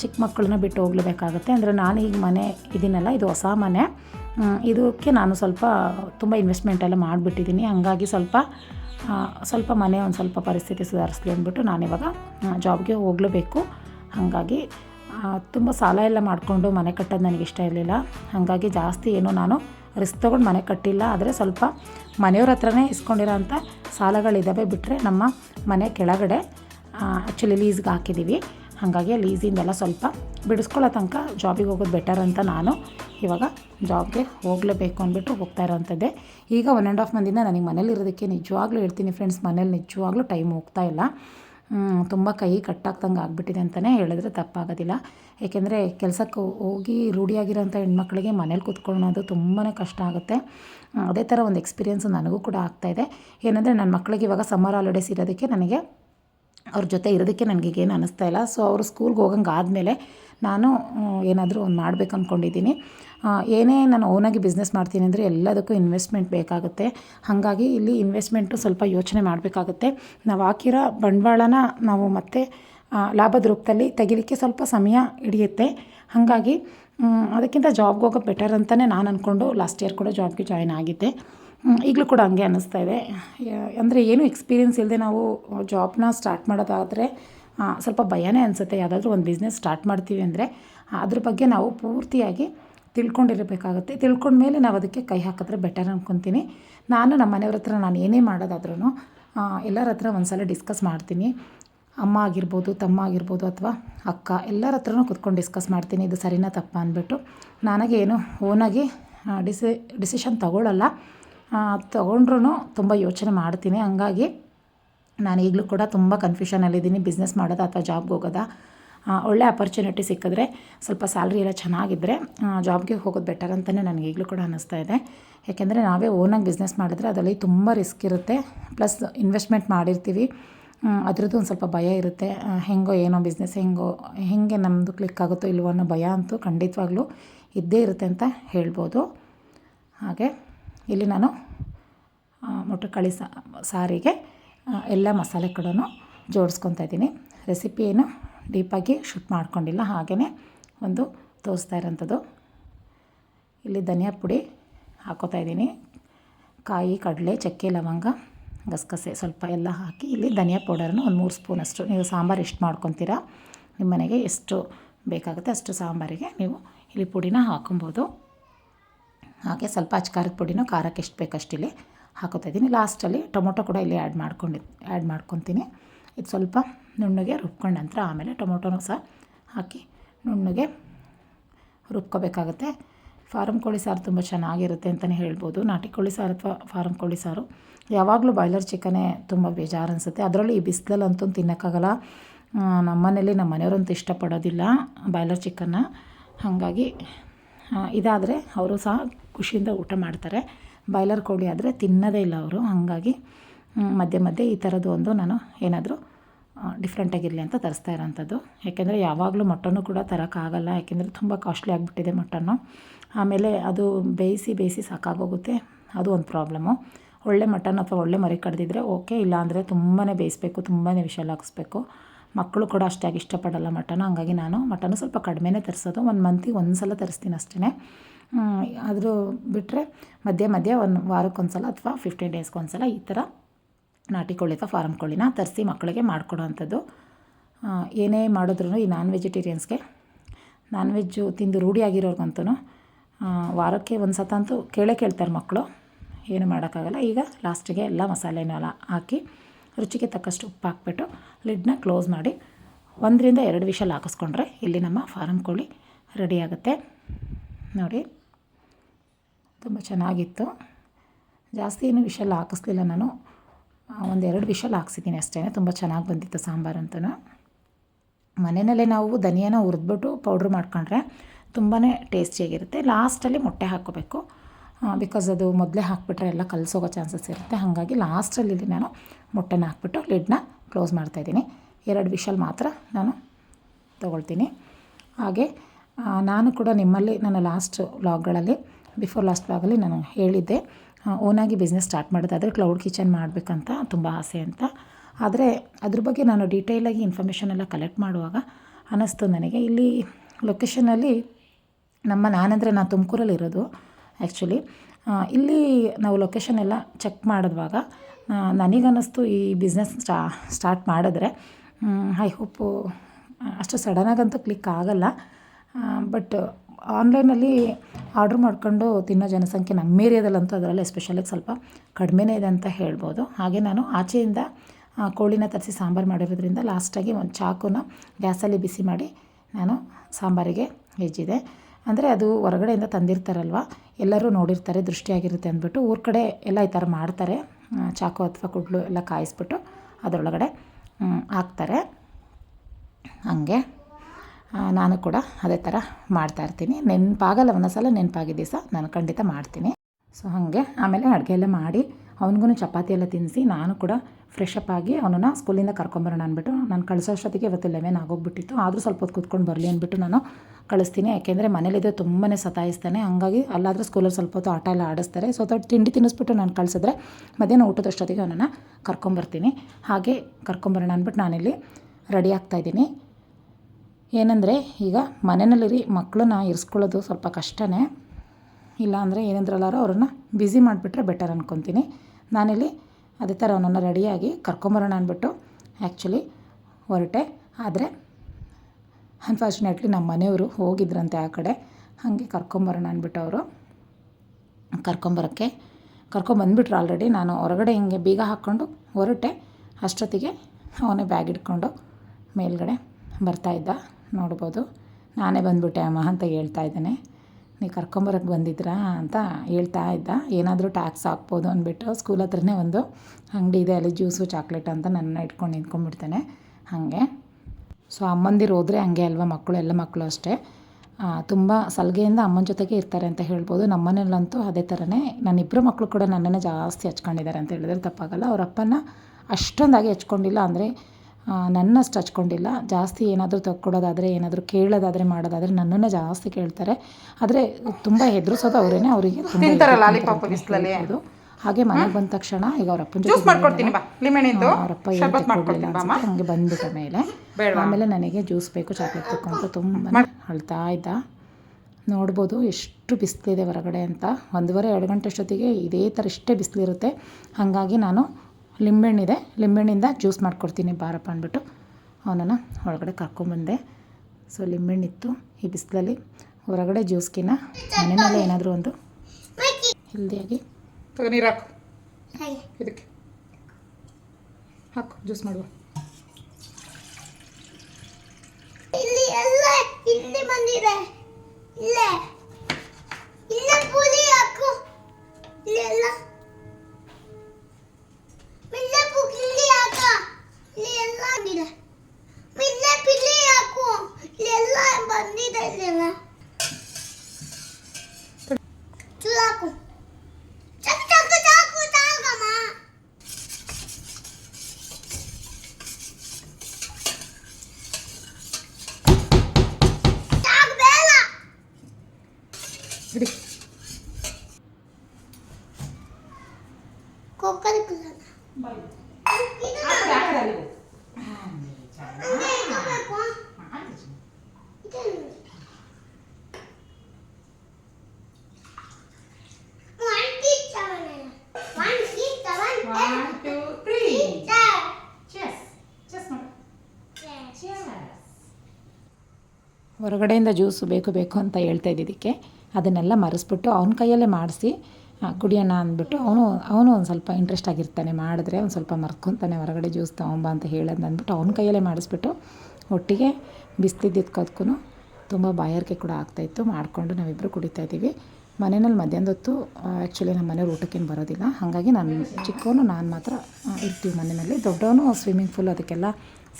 A: ಚಿಕ್ಕ ಮಕ್ಕಳನ್ನ ಬಿಟ್ಟು ಹೋಗಲೇಬೇಕಾಗುತ್ತೆ. ಅಂದರೆ ನಾನು ಈಗ ಮನೆ, ಇದೀನಲ್ಲ, ಇದು ಹೊಸ ಮನೆ. ಇದಕ್ಕೆ ನಾನು ಸ್ವಲ್ಪ ತುಂಬ ಇನ್ವೆಸ್ಟ್ಮೆಂಟ್ ಎಲ್ಲ ಮಾಡಿಬಿಟ್ಟಿದ್ದೀನಿ. ಹಾಗಾಗಿ ಸ್ವಲ್ಪ ಸ್ವಲ್ಪ ಮನೆ ಒಂದು ಸ್ವಲ್ಪ ಪರಿಸ್ಥಿತಿ ಸುಧಾರಿಸ್ಲಿ ಅಂದ್ಬಿಟ್ಟು ನಾನಿವಾಗ ಜಾಬ್ಗೆ ಹೋಗಲೇಬೇಕು. ಹಾಗಾಗಿ ತುಂಬ ಸಾಲ ಎಲ್ಲ ಮಾಡಿಕೊಂಡು ಮನೆ ಕಟ್ಟೋದು ನನಗೆ ಇಷ್ಟ ಇರಲಿಲ್ಲ. ಹಾಗಾಗಿ ಜಾಸ್ತಿ ಏನು ನಾನು ರಿಸ್ಕ್ ತೊಗೊಂಡು ಮನೆ ಕಟ್ಟಿಲ್ಲ. ಆದರೆ ಸ್ವಲ್ಪ ಮನೆಯವ್ರ ಹತ್ರನೇ ಇಸ್ಕೊಂಡಿರೋ ಅಂಥ ಸಾಲಗಳಿದ್ದಾವೆ ಬಿಟ್ಟರೆ ನಮ್ಮ ಮನೆ ಕೆಳಗಡೆ ಆ್ಯಕ್ಚುಲಿ ಲೀಸ್ಗೆ ಹಾಕಿದ್ದೀವಿ ಹಾಗಾಗಿ ಲೀಸಿಂದೆಲ್ಲ ಸ್ವಲ್ಪ ಬಿಡಿಸ್ಕೊಳ್ಳೋ ತನಕ ಜಾಬಿಗೆ ಹೋಗೋದು ಬೆಟರ್ ಅಂತ ನಾನು ಇವಾಗ ಜಾಬ್ಗೆ ಹೋಗಲೇಬೇಕು ಅಂದ್ಬಿಟ್ಟು ಹೋಗ್ತಾ ಇರೋವಂಥದ್ದೇ ಈಗ ಒನ್ ಆ್ಯಂಡ್ ಆಫ್ ಮಂದಿನ ನನಗೆ ಮನೇಲಿ ಇರೋದಕ್ಕೆ ನಿಜವಾಗ್ಲೂ ಹೇಳ್ತೀನಿ ಫ್ರೆಂಡ್ಸ್ ಮನೇಲಿ ನಿಜವಾಗ್ಲೂ ಟೈಮ್ ಹೋಗ್ತಾ ಇಲ್ಲ. ತುಂಬ ಕೈ ಕಟ್ಟಾಗ್ದಂಗೆ ಆಗಿಬಿಟ್ಟಿದೆ ಅಂತಲೇ ಹೇಳಿದ್ರೆ ತಪ್ಪಾಗೋದಿಲ್ಲ. ಏಕೆಂದರೆ ಕೆಲಸಕ್ಕೆ ಹೋಗಿ ರೂಢಿಯಾಗಿರೋಂಥ ಹೆಣ್ಮಕ್ಳಿಗೆ ಮನೇಲಿ ಕೂತ್ಕೊಳ್ಳೋದು ತುಂಬಾ ಕಷ್ಟ ಆಗುತ್ತೆ. ಅದೇ ಥರ ಒಂದು ಎಕ್ಸ್ಪೀರಿಯೆನ್ಸು ನನಗೂ ಕೂಡ ಆಗ್ತಾಯಿದೆ ಏನಂದರೆ ನನ್ನ ಮಕ್ಕಳಿಗೆ ಇವಾಗ ಸಮ್ಮರ್ ಹಾಲಿಡೇಸ್ ಇರೋದಕ್ಕೆ ನನಗೆ ಅವ್ರ ಜೊತೆ ಇರೋದಕ್ಕೆ ನನಗೆ ಏನು ಅನ್ನಿಸ್ತಾ ಇಲ್ಲ. ಸೊ ಅವರು ಸ್ಕೂಲ್ಗೆ ಹೋಗಂಗೆ ಆದಮೇಲೆ ನಾನು ಏನಾದರೂ ಒಂದು ಮಾಡ್ಬೇಕು ಅಂದ್ಕೊಂಡಿದ್ದೀನಿ ಏನೇ ನಾನು ಓನಾಗಿ ಬಿಸ್ನೆಸ್ ಮಾಡ್ತೀನಿ ಅಂದರೆ ಎಲ್ಲದಕ್ಕೂ ಇನ್ವೆಸ್ಟ್ಮೆಂಟ್ ಬೇಕಾಗುತ್ತೆ. ಹಾಗಾಗಿ ಇಲ್ಲಿ ಇನ್ವೆಸ್ಟ್ಮೆಂಟು ಸ್ವಲ್ಪ ಯೋಚನೆ ಮಾಡಬೇಕಾಗುತ್ತೆ. ನಾವು ಹಾಕಿರೋ ಬಂಡವಾಳನ ನಾವು ಮತ್ತೆ ಲಾಭದ ರೂಪದಲ್ಲಿ ತೆಗಿಲಿಕ್ಕೆ ಸ್ವಲ್ಪ ಸಮಯ ಹಿಡಿಯುತ್ತೆ. ಹಾಗಾಗಿ ಅದಕ್ಕಿಂತ ಜಾಬ್ಗೆ ಹೋಗೋ ಬೆಟರ್ ಅಂತಲೇ ನಾನು ಅಂದ್ಕೊಂಡು ಲಾಸ್ಟ್ ಇಯರ್ ಕೂಡ ಜಾಬ್ಗೆ ಜಾಯ್ನ್ ಆಗಿದ್ದೆ. ಈಗಲೂ ಕೂಡ ಹಂಗೆ ಅನ್ನಿಸ್ತಾ ಇದೆ. ಅಂದರೆ ಏನು ಎಕ್ಸ್ಪೀರಿಯೆನ್ಸ್ ಇಲ್ಲದೆ ನಾವು ಜಾಬ್ನ ಸ್ಟಾರ್ಟ್ ಮಾಡೋದಾದರೆ ಸ್ವಲ್ಪ ಭಯನೇ ಅನಿಸುತ್ತೆ. ಯಾವುದಾದ್ರೂ ಒಂದು ಬಿಸ್ನೆಸ್ ಸ್ಟಾರ್ಟ್ ಮಾಡ್ತೀವಿ ಅಂದರೆ, ಅದ್ರ ಬಗ್ಗೆ ನಾವು ಪೂರ್ತಿಯಾಗಿ ತಿಳ್ಕೊಂಡಿರಬೇಕಾಗುತ್ತೆ. ತಿಳ್ಕೊಂಡ್ಮೇಲೆ ನಾವು ಅದಕ್ಕೆ ಕೈ ಹಾಕಿದ್ರೆ ಬೆಟರ್ ಅಂದ್ಕೊತೀನಿ ನಾನು ನಮ್ಮ ಮನೆಯವ್ರ ಹತ್ರ ನಾನು ಏನೇ ಮಾಡೋದಾದ್ರೂ ಎಲ್ಲರ ಹತ್ರ ಒಂದು ಸಲ ಡಿಸ್ಕಸ್ ಮಾಡ್ತೀನಿ. ಅಮ್ಮ ಆಗಿರ್ಬೋದು, ತಮ್ಮ ಆಗಿರ್ಬೋದು ಅಥವಾ ಅಕ್ಕ, ಎಲ್ಲರ ಹತ್ರನೂ ಕುತ್ಕೊಂಡು ಡಿಸ್ಕಸ್ ಮಾಡ್ತೀನಿ. ಇದು ಸರಿನಾ ತಪ್ಪ ಅಂದ್ಬಿಟ್ಟು ನನಗೆ ಏನು ಓನಾಗಿ ಡಿಸಿ ಡಿಸಿಷನ್ ತಗೊಳ್ಳಲ್ಲ ತೊಗೊಂಡ್ರೂ ತುಂಬ ಯೋಚನೆ ಮಾಡ್ತೀನಿ. ಹಂಗಾಗಿ ನಾನು ಈಗಲೂ ಕೂಡ ತುಂಬ ಕನ್ಫ್ಯೂಷನಲ್ಲಿದ್ದೀನಿ ಬಿಸ್ನೆಸ್ ಮಾಡೋದಾ ಅಥವಾ ಜಾಬ್ಗೆ ಹೋಗೋದಾ? ಒಳ್ಳೆ ಅಪರ್ಚುನಿಟಿ ಸಿಕ್ಕಿದ್ರೆ ಸ್ವಲ್ಪ ಸ್ಯಾಲ್ರಿ ಎಲ್ಲ ಚೆನ್ನಾಗಿದ್ದರೆ ಜಾಬ್ಗೆ ಹೋಗೋದು ಬೆಟರ್ ಅಂತಲೇ ನನಗೆ ಈಗಲೂ ಕೂಡ ಅನ್ನಿಸ್ತಾ ಇದೆ. ಯಾಕೆಂದರೆ ನಾವೇ ಓನಾಗಿ ಬಿಸ್ನೆಸ್ ಮಾಡಿದ್ರೆ ಅದರಲ್ಲಿ ತುಂಬ ರಿಸ್ಕ್ ಇರುತ್ತೆ. ಪ್ಲಸ್ ಇನ್ವೆಸ್ಟ್ಮೆಂಟ್ ಮಾಡಿರ್ತೀವಿ. ಅದರದ್ದು ಒಂದು ಸ್ವಲ್ಪ ಭಯ ಇರುತ್ತೆ. ಹೆಂಗೋ ಏನೋ ಬಿಸ್ನೆಸ್ ಹೆಂಗೋ, ಹೆಂಗೆ ನಮ್ಮದು ಕ್ಲಿಕ್ ಆಗುತ್ತೋ ಇಲ್ವೋ ಅನ್ನೋ ಭಯ ಅಂತೂ ಖಂಡಿತವಾಗ್ಲೂ ಇದ್ದೇ ಇರುತ್ತೆ ಅಂತ ಹೇಳ್ಬೋದು. ಹಾಗೆ ಇಲ್ಲಿ ನಾನು ಮೊಟ್ಟಕಳಿ ಸಾರಿಗೆ ಎಲ್ಲ ಮಸಾಲೆ ಕೂಡ ಜೋಡಿಸ್ಕೊತಾ ಇದ್ದೀನಿ. ರೆಸಿಪಿ ಏನು ಡೀಪಾಗಿ ಶೂಟ್ ಮಾಡ್ಕೊಂಡಿಲ್ಲ ಹಾಗೆಯೇ ಒಂದು ತೋರಿಸ್ತಾ ಇರೋಂಥದ್ದು. ಇಲ್ಲಿ ಧನಿಯಾ ಪುಡಿ ಹಾಕೋತಾ ಇದ್ದೀನಿ. ಕಾಯಿ, ಕಡಲೆ, ಚಕ್ಕೆ, ಲವಂಗ, ಗಸಗಸೆ ಸ್ವಲ್ಪ ಎಲ್ಲ ಹಾಕಿ ಇಲ್ಲಿ ಧನಿಯಾ ಪೌಡರನ್ನು ಒಂದು ಮೂರು ಸ್ಪೂನಷ್ಟು, ನೀವು ಸಾಂಬಾರು ಎಷ್ಟು ಮಾಡ್ಕೊತೀರಾ, ನಿಮ್ಮ ಮನೆಗೆ ಎಷ್ಟು ಬೇಕಾಗುತ್ತೆ ಅಷ್ಟು ಸಾಂಬಾರಿಗೆ ನೀವು ಇಲ್ಲಿ ಪುಡಿನ ಹಾಕೊಬೋದು. ಹಾಗೆ ಸ್ವಲ್ಪ ಅಚ್ಕಾರದ ಪುಡಿನೂ ಖಾರಕ್ಕೆ ಎಷ್ಟು ಬೇಕಷ್ಟಿಲ್ಲಿ ಹಾಕೋತಾ ಇದ್ದೀನಿ. ಲಾಸ್ಟಲ್ಲಿ ಟೊಮೊಟೊ ಕೂಡ ಇಲ್ಲಿ ಆ್ಯಡ್ ಮಾಡ್ಕೊಂಡು ಆ್ಯಡ್ ಮಾಡ್ಕೊತೀನಿ. ಇದು ಸ್ವಲ್ಪ ನುಣ್ಣಗೆ ರುಬ್ಕೊಂಡ ನಂತರ ಆಮೇಲೆ ಟೊಮೊಟೊನೂ ಸಹ ಹಾಕಿ ನುಣ್ಣಗೆ ರುಬ್ಕೋಬೇಕಾಗುತ್ತೆ. ಫಾರಮ್ ಕೋಳಿ ಸಾರು ತುಂಬ ಚೆನ್ನಾಗಿರುತ್ತೆ ಅಂತಲೇ ಹೇಳ್ಬೋದು. ನಾಟಿ ಕೋಳಿ ಸಾರು ಅಥವಾ ಫಾರಮ್ ಕೋಳಿ ಸಾರು ಯಾವಾಗಲೂ ಬಾಯ್ಲರ್ ಚಿಕನೇ ತುಂಬ ಬೇಜಾರು ಅನಿಸುತ್ತೆ. ಅದರಲ್ಲೂ ಈ ಬಿಸಿಲಲ್ಲಂತೂ ತಿನ್ನೋಕ್ಕಾಗಲ್ಲ. ನಮ್ಮ ಮನೇಲಿ ನಮ್ಮ ಮನೆಯವರಂತೂ ಇಷ್ಟಪಡೋದಿಲ್ಲ ಬಾಯ್ಲರ್ ಚಿಕನ್ನ. ಹಾಗಾಗಿ ಇದಾದರೆ ಅವರು ಸಹ ಖುಷಿಯಿಂದ ಊಟ ಮಾಡ್ತಾರೆ. ಬಾಯ್ಲರ್ ಕೋಳಿ ಆದರೆ ತಿನ್ನೋದೇ ಇಲ್ಲ ಅವರು. ಹಾಗಾಗಿ ಮಧ್ಯೆ ಮಧ್ಯೆ ಈ ಥರದ್ದು ಒಂದು ನಾನು ಏನಾದರೂ ಡಿಫ್ರೆಂಟಾಗಿರಲಿ ಅಂತ ತರಿಸ್ತಾ ಇರೋಂಥದ್ದು. ಯಾಕೆಂದರೆ ಯಾವಾಗಲೂ ಮಟನ್ನು ಕೂಡ ತರೋಕ್ಕಾಗಲ್ಲ. ಯಾಕೆಂದರೆ ತುಂಬ ಕಾಸ್ಟ್ಲಿ ಆಗಿಬಿಟ್ಟಿದೆ ಮಟನ್ನು. ಆಮೇಲೆ ಅದು ಬೇಯಿಸಿ ಬೇಯಿಸಿ ಸಾಕಾಗೋಗುತ್ತೆ. ಅದು ಒಂದು ಪ್ರಾಬ್ಲಮ್ಮು. ಒಳ್ಳೆ ಮಟನ್ ಅಥವಾ ಒಳ್ಳೆ ಮರಿ ಕಡ್ದಿದ್ರೆ ಓಕೆ. ಇಲ್ಲಾಂದರೆ ತುಂಬಾ ಬೇಯಿಸ್ಬೇಕು ತುಂಬಾ ವಿಷಲ್ ಹಾಕಿಸ್ಬೇಕು. ಮಕ್ಕಳು ಕೂಡ ಅಷ್ಟಾಗಿ ಇಷ್ಟಪಡಲ್ಲ ಮಟನ್. ಹಂಗಾಗಿ ನಾನು ಮಟನು ಸ್ವಲ್ಪ ಕಡಿಮೆನೇ ತರಿಸೋದು. ಒಂದು ಮಂತಿಗೆ ಒಂದು ಸಲ ತರಿಸ್ತೀನಿ ಅಷ್ಟೇ ಆದರೂ ಬಿಟ್ಟರೆ ಮಧ್ಯೆ ಮಧ್ಯೆ ಒಂದು ವಾರಕ್ಕೊಂದು ಸಲ ಅಥವಾ ಫಿಫ್ಟೀನ್ ಡೇಸ್ಗೆ ಸಲ ಈ ಥರ ನಾಟಿ ಕೋಳಿ ಅಥವಾ ಫಾರಮ್ ಕೋಳಿನ ತರಿಸಿ ಮಕ್ಕಳಿಗೆ ಮಾಡಿಕೊಡೋ ಅಂಥದ್ದು ಏನೇ ಮಾಡಿದ್ರು ಈ ನಾನ್ ವೆಜಿಟೇರಿಯನ್ಸ್ಗೆ ನಾನ್ ವೆಜ್ಜು ತಿಂದು ರೂಢಿಯಾಗಿರೋರ್ಗಂತೂ ವಾರಕ್ಕೆ ಒಂದು ಸತ ಅಂತೂ ಕೇಳೇ ಕೇಳ್ತಾರೆ ಮಕ್ಕಳು. ಏನು ಮಾಡೋಕ್ಕಾಗಲ್ಲ. ಈಗ ಲಾಸ್ಟಿಗೆ ಎಲ್ಲ ಮಸಾಲೆನೆಲ್ಲ ಹಾಕಿ ರುಚಿಗೆ ತಕ್ಕಷ್ಟು ಉಪ್ಪು ಹಾಕ್ಬಿಟ್ಟು ಲಿಡ್ನ ಕ್ಲೋಸ್ ಮಾಡಿ ಒಂದರಿಂದ ಎರಡು ವಿಷಲ್ ಹಾಕಿಸ್ಕೊಂಡ್ರೆ ಇಲ್ಲಿ ನಮ್ಮ ಫಾರಮ್ ಕೋಳಿ ರೆಡಿ ಆಗುತ್ತೆ. ನೋಡಿ, ತುಂಬ ಚೆನ್ನಾಗಿತ್ತು. ಜಾಸ್ತಿ ಏನು ವಿಷಲ್ ಹಾಕಿಸ್ಲಿಲ್ಲ ನಾನು. ಒಂದೆರಡು ವಿಷಲ್ ಹಾಕ್ಸಿದ್ದೀನಿ ಅಷ್ಟೇ ತುಂಬ ಚೆನ್ನಾಗಿ ಬಂದಿತ್ತು ಸಾಂಬಾರು ಅಂತಲೂ ಮನೆಯಲ್ಲೇ ನಾವು ಧನಿಯಾನ ಹುರಿದ್ಬಿಟ್ಟು ಪೌಡ್ರ್ ಮಾಡ್ಕೊಂಡ್ರೆ ತುಂಬಾ ಟೇಸ್ಟಿಯಾಗಿರುತ್ತೆ ಲಾಸ್ಟಲ್ಲಿ ಮೊಟ್ಟೆ ಹಾಕ್ಕೋಬೇಕು. ಬಿಕಾಸ್ ಅದು ಮೊದಲೇ ಹಾಕ್ಬಿಟ್ರೆ ಎಲ್ಲ ಕಲಸೋಗೋ ಚಾನ್ಸಸ್ ಇರುತ್ತೆ. ಹಾಗಾಗಿ ಲಾಸ್ಟಲ್ಲಿ ನಾನು ಮೊಟ್ಟೆನ ಹಾಕ್ಬಿಟ್ಟು ಲಿಡ್ನ ಕ್ಲೋಸ್ ಮಾಡ್ತಾಯಿದ್ದೀನಿ ಎರಡು ವಿಷಲ್ ಮಾತ್ರ ನಾನು ತೊಗೊಳ್ತೀನಿ. ಹಾಗೆ ನಾನು ಕೂಡ ನಿಮ್ಮಲ್ಲಿ ನನ್ನ ಲಾಸ್ಟ್ ವ್ಲಾಗ್ಗಳಲ್ಲಿ ಬಿಫೋರ್ ಲಾಸ್ಟ್ ವ್ಲಾಗಲ್ಲಿ ನಾನು ಹೇಳಿದ್ದೆ ಓನಾಗಿ ಬಿಸ್ನೆಸ್ ಸ್ಟಾರ್ಟ್ ಮಾಡೋದಾದರೆ ಕ್ಲೌಡ್ ಕಿಚನ್ ಮಾಡಬೇಕಂತ ತುಂಬ ಆಸೆ ಅಂತ. ಆದರೆ ಅದ್ರ ಬಗ್ಗೆ ನಾನು ಡೀಟೇಲಾಗಿ ಇನ್ಫಾರ್ಮೇಷನ್ ಎಲ್ಲ ಕಲೆಕ್ಟ್ ಮಾಡುವಾಗ ಅನ್ನಿಸ್ತು ನನಗೆ. ಇಲ್ಲಿ ಲೊಕೇಶನಲ್ಲಿ ನಮ್ಮ ನಾನಂದರೆ ನಾನು ತುಮಕೂರಲ್ಲಿ ಇರೋದು ಆ್ಯಕ್ಚುಲಿ ಇಲ್ಲಿ ನಾವು ಲೊಕೇಶನ್ ಎಲ್ಲ ಚೆಕ್ ಮಾಡಿದ್ವಾಗ ನನಗನ್ನಿಸ್ತು ಈ ಬಿಸ್ನೆಸ್ ಸ್ಟಾ ಸ್ಟಾರ್ಟ್ ಮಾಡಿದ್ರೆ. ಐ ಹೋಪು ಅಷ್ಟು ಸಡನ್ನಾಗಂತೂ ಕ್ಲಿಕ್ ಆಗೋಲ್ಲ. ಬಟ್ ಆನ್ಲೈನಲ್ಲಿ ಆರ್ಡ್ರ್ ಮಾಡ್ಕೊಂಡು ತಿನ್ನೋ ಜನಸಂಖ್ಯೆ ನಮ್ಮ ಏರಿಯಾದಲ್ಲಂತೂ ಅದರಲ್ಲಿ ಎಸ್ಪೆಷಲಿ ಸ್ವಲ್ಪ ಕಡಿಮೆನೇ ಇದೆ ಅಂತ ಹೇಳ್ಬೋದು. ಹಾಗೆ ನಾನು ಆಚೆಯಿಂದ ಕೋಳಿನ ತರಿಸಿ ಸಾಂಬಾರು ಮಾಡಿರೋದ್ರಿಂದ ಲಾಸ್ಟಾಗಿ ಒಂದು ಚಾಕುನ ಗ್ಯಾಸಲ್ಲಿ ಬಿಸಿ ಮಾಡಿ ನಾನು ಸಾಂಬಾರಿಗೆ ಹೆಜ್ಜಿದೆ. ಅಂದರೆ ಅದು ಹೊರಗಡೆಯಿಂದ ತಂದಿರ್ತಾರಲ್ವ? ಎಲ್ಲರೂ ನೋಡಿರ್ತಾರೆ, ದೃಷ್ಟಿಯಾಗಿರುತ್ತೆ ಅಂದ್ಬಿಟ್ಟು. ಊರ ಕಡೆ ಎಲ್ಲ ಈ ಥರ ಮಾಡ್ತಾರೆ. ಚಾಕು ಅಥವಾ ಕುಡ್ಲು ಎಲ್ಲ ಕಾಯಿಸ್ಬಿಟ್ಟು ಅದರೊಳಗಡೆ ಹಾಕ್ತಾರೆ. ಹಾಗೆ ನಾನು ಕೂಡ ಅದೇ ಥರ ಮಾಡ್ತಾಯಿರ್ತೀನಿ ನೆನಪಾಗಲ್ಲ, ಒಂದೊಂದ್ಸಲ ನೆನಪಾಗಿದ್ದ ದಿವಸ ನಾನು ಖಂಡಿತ ಮಾಡ್ತೀನಿ. ಸೊ, ಹಾಗೆ, ಆಮೇಲೆ ಅಡುಗೆ ಎಲ್ಲ ಮಾಡಿ ಅವನಿಗೂ ಚಪಾತಿ ಎಲ್ಲ ತಿನ್ನಿಸಿ ನಾನು ಕೂಡ ಫ್ರೆಶ್ ಅಪ್ ಆಗಿ ಅವನನ್ನು ಸ್ಕೂಲಿಂದ ಕರ್ಕೊಂಬರೋಣ ಅಂದ್ಬಿಟ್ಟು, ನಾನು ಕಳಿಸೋ ಅಷ್ಟೊತ್ತಿಗೆ ಇವತ್ತು ಲೆವೆನ್ ಆಗೋಗ್ಬಿಟ್ಟಿತ್ತು. ಆದರೂ ಸ್ವಲ್ಪ ಹೊತ್ತು ಕೂತ್ಕೊಂಡು ಬರಲಿ ಅಂದ್ಬಿಟ್ಟು ನಾನು ಕಳಿಸ್ತೀನಿ. ಯಾಕೆಂದರೆ ಮನೇಲಿದ್ದರೆ ತುಂಬಾ ಸತಾಯಿಸ್ತಾನೆ. ಹಂಗಾಗಿ ಅಲ್ಲಾದರೂ ಸ್ಕೂಲಲ್ಲಿ ಸ್ವಲ್ಪ ಹೊತ್ತು ಆಟ ಎಲ್ಲ ಆಡಿಸ್ತಾರೆ. ಸೊ ಅದು ತಿಂಡಿ ತಿನ್ನಿಸ್ಬಿಟ್ಟು ನಾನು ಕಳಿಸಿದ್ರೆ ಮಧ್ಯಾಹ್ನ ಊಟದಷ್ಟೊತ್ತಿಗೆ ಅವನನ್ನು ಕರ್ಕೊಂಬರ್ತೀನಿ. ಹಾಗೆ ಕರ್ಕೊಂಬರೋಣ ಅಂದ್ಬಿಟ್ಟು ನಾನಿಲ್ಲಿ ರೆಡಿ ಆಗ್ತಾಯಿದ್ದೀನಿ ಏನಂದರೆ ಈಗ ಮನೆಯಲ್ಲಿರಿ ಮಕ್ಕಳನ್ನ ಇರಿಸ್ಕೊಳ್ಳೋದು ಸ್ವಲ್ಪ ಕಷ್ಟನೇ. ಇಲ್ಲ ಅಂದರೆ ಏನಂದ್ರಲ್ಲಾರೋ ಅವ್ರನ್ನ ಬ್ಯುಸಿ ಮಾಡಿಬಿಟ್ರೆ ಬೆಟರ್ ಅಂದ್ಕೊತೀನಿ ನಾನಿಲ್ಲಿ ಅದೇ ಥರ ಅವನನ್ನು ರೆಡಿಯಾಗಿ ಕರ್ಕೊಂಬರೋಣ ಅಂದ್ಬಿಟ್ಟು ಆ್ಯಕ್ಚುಲಿ ಹೊರಟೆ. ಆದರೆ ಅನ್ಫಾರ್ಚುನೇಟ್ಲಿ ನಮ್ಮ ಮನೆಯವರು ಹೋಗಿದ್ರಂತೆ ಆ ಕಡೆ. ಹಾಗೆ ಕರ್ಕೊಂಬರೋಣ ಅಂದ್ಬಿಟ್ಟು ಅವರು. ಕರ್ಕೊಂಬರೋಕ್ಕೆ ಕರ್ಕೊಂಬಂದ್ಬಿಟ್ರು ಆಲ್ರೆಡಿ ನಾನು ಹೊರಗಡೆ ಹಿಂಗೆ ಬೀಗ ಹಾಕ್ಕೊಂಡು ಹೊರಟೆ. ಅಷ್ಟೊತ್ತಿಗೆ ಅವನೇ ಬ್ಯಾಗ್ ಇಟ್ಕೊಂಡು ಮೇಲ್ಗಡೆ ಬರ್ತಾಯಿದ್ದ ನೋಡ್ಬೋದು. ನಾನೇ ಬಂದ್ಬಿಟ್ಟೆ ಅಮ್ಮ ಅಂತ ಹೇಳ್ತಾ ಇದ್ದಾನೆ. ನೀವು ಕರ್ಕೊಂಬರಕ್ಕೆ ಬಂದಿದ್ರಾ ಅಂತ ಹೇಳ್ತಾ ಇದ್ದ. ಏನಾದರೂ ಟ್ಯಾಕ್ಸ್ ಹಾಕ್ಬೋದು ಅಂದ್ಬಿಟ್ಟು ಸ್ಕೂಲ್ ಹತ್ರನೇ ಒಂದು ಅಂಗಡಿ ಇದೆ, ಅಲ್ಲಿ ಜ್ಯೂಸು ಚಾಕ್ಲೇಟ್ ಅಂತ ನನ್ನ ಇಟ್ಕೊಂಡು ನಿಂತ್ಕೊಂಡ್ಬಿಡ್ತಾನೆ. ಹಾಗೆ. ಸೊ ಅಮ್ಮಂದಿರು ಹೋದರೆ ಹಂಗೆ ಅಲ್ವಾ ಮಕ್ಕಳು ಎಲ್ಲ ಮಕ್ಕಳು ಅಷ್ಟೇ. ತುಂಬ ಸಲಿಗೆಯಿಂದ ಅಮ್ಮನ ಜೊತೆಗೆ ಇರ್ತಾರೆ ಅಂತ ಹೇಳ್ಬೋದು. ನಮ್ಮನೇಲಂತೂ ಅದೇ ಥರನೇ ನನ್ನಿಬ್ಬರು ಮಕ್ಕಳು ಕೂಡ ನನ್ನನ್ನು ಜಾಸ್ತಿ ಹಚ್ಕೊಂಡಿದ್ದಾರೆ ಅಂತ ಹೇಳಿದ್ರೆ ತಪ್ಪಾಗಲ್ಲ. ಅವರಪ್ಪನ ಅಷ್ಟೊಂದಾಗಿ ಹಚ್ಕೊಂಡಿಲ್ಲ ಅಂದರೆ ನನ್ನಷ್ಟು ಹಚ್ಕೊಂಡಿಲ್ಲ. ಜಾಸ್ತಿ ಏನಾದರೂ ತಕ್ಕೊಡೋದಾದರೆ ಏನಾದರೂ ಕೇಳೋದಾದರೆ ಮಾಡೋದಾದರೆ ನನ್ನನ್ನೇ ಜಾಸ್ತಿ ಕೇಳ್ತಾರೆ. ಆದರೆ ತುಂಬ ಹೆದರಿಸೋದು ಅವರೇನೆ ಅವರಿಗೆ
B: ತಿಂತಾರೆ ಲಾಲಿಪಾಪ್ ಬಿಸಿಲಲ್ಲಿ
A: ಅದು ಹಾಗೆ ಮನೆಗೆ ಬಂದ ತಕ್ಷಣ ಈಗ ಅವ್ರ ಅಪ್ಪನ
B: ಜ್ಯೂಸ್ ಮಾಡ್ಕೊಡ್ತೀನಿ ಬಾ ಲಿಮೆಣಿಂದು
A: ಅವರಪ್ಪ ಹಂಗೆ ಬಂದ್ಬಿಟ್ಟ ಮೇಲೆ. ಆಮೇಲೆ ನನಗೆ ಜ್ಯೂಸ್ ಬೇಕು ಚಾಕ್ಲೇಟ್ ಬೇಕು ಅಂತ ತುಂಬ ಅಳ್ತಾ ಇದ್ದ. ನೋಡ್ಬೋದು ಎಷ್ಟು ಬಿಸಿಲಿದೆ ಹೊರಗಡೆ ಅಂತ. ಒಂದೂವರೆ ಎರಡು ಗಂಟೆ ಅಷ್ಟೊತ್ತಿಗೆ ಇದೇ ಥರ ಇಷ್ಟೇ ಬಿಸಿಲಿರುತ್ತೆ. ಹಾಗಾಗಿ ನಾನು ಲಿಂಬೆಹಣ್ಣಿದೆ. ಲಿಂಬೆಹಣ್ಣಿಂದ ಜ್ಯೂಸ್ ಮಾಡ್ಕೊಡ್ತೀನಿ ಬಾರಪ್ಪ ಅಂದ್ಬಿಟ್ಟು. ಅವನನ್ನು ಒಳಗಡೆ ಕರ್ಕೊಂಬಂದೆ ಸೊ ಲಿಂಬೆಹಣ್ಣಿತ್ತು ಈ ಬಿಸಿಲಲ್ಲಿ. ಹೊರಗಡೆ ಜ್ಯೂಸ್ಗಿನ ಮನೆಯಲ್ಲೇ ಏನಾದರೂ ಒಂದು ಹೆಲ್ದಿಯಾಗಿ
B: ನೀರು ಹಾಕು. ಇದಕ್ಕೆ. ಹಾಕು ಜ್ಯೂಸ್ ಮಾಡುವ.
C: ಇಲ್ಲಿ ಎಲ್ಲ ಇಲ್ಲಿ ಬಂದಿದೆ ಇಲ್ಲೇ ಇಲ್ಲೇ ಪುಲಿ ಹಾಕು ಇಲ್ಲಿ ಎಲ್ಲ ಮಿಲ್ಲೆ ಪುಲಿ ಹಾಕ ಇಲ್ಲಿ ಎಲ್ಲ ಬಂದಿದೆ ಮಿಲ್ಲೆ ಪಿಲಿ ಹಾಕು ಇಲ್ಲಿ ಎಲ್ಲ ಬಂದಿದೆ ಇಲ್ಲೆಲ್ಲ ಚೂರು ಹಾಕು ಚಾಕು ಚಾಕು ಚಾಕು ಚಾಕಮ್ಮ ಚಾಕು ಬೇಡ ಕುಲನ
A: ಹೊರಗಡೆಯಿಂದ ಜ್ಯೂಸು ಬೇಕು ಬೇಕು ಅಂತ ಹೇಳ್ತಾ ಇದ್ದಿದ್ದಕ್ಕೆ. ಅದನ್ನೆಲ್ಲ ಮರೆಸ್ಬಿಟ್ಟು ಅವನ ಕೈಯಲ್ಲೇ ಮಾಡಿಸಿ ಕುಡಿಯೋಣ ಅಂದ್ಬಿಟ್ಟು ಅವನು ಅವನು ಒಂದು ಸ್ವಲ್ಪ ಇಂಟ್ರೆಸ್ಟ್ ಆಗಿರ್ತಾನೆ, ಮಾಡಿದ್ರೆ ಒಂದು ಸ್ವಲ್ಪ ಮರ್ಕೊತಾನೆ, ಹೊರಗಡೆ ಜ್ಯೂಸ್ ತೊಗೊಂಬ ಅಂತ ಹೇಳೋದು ಅಂದ್ಬಿಟ್ಟು ಅವನ ಕೈಯಲ್ಲೇ ಮಾಡಿಸ್ಬಿಟ್ಟು ಒಟ್ಟಿಗೆ ಬಿಸಿಲಿದ್ದಿದ್ಕೋದ್ಕೂ ತುಂಬ ಬಾಯಾರಿಕೆ ಕೂಡ ಆಗ್ತಾಯಿತ್ತು ಮಾಡಿಕೊಂಡು ನಾವಿಬ್ಬರು ಕುಡಿತಾ ಇದ್ದೀವಿ. ಮನೆಯಲ್ಲಿ ಮಧ್ಯಾಹ್ನದ ಹೊತ್ತು ಆ್ಯಕ್ಚುಲಿ ನಮ್ಮ ಮನೆಯವ್ರು ಊಟಕ್ಕೇನು ಬರೋದಿಲ್ಲ. ಹಾಗಾಗಿ ನಾನು ಚಿಕ್ಕವನು, ನಾನು ಮಾತ್ರ ಇರ್ತೀವಿ ಮನೆಯಲ್ಲಿ. ದೊಡ್ಡವನು ಸ್ವಿಮ್ಮಿಂಗ್ ಫೂಲ್ ಅದಕ್ಕೆಲ್ಲ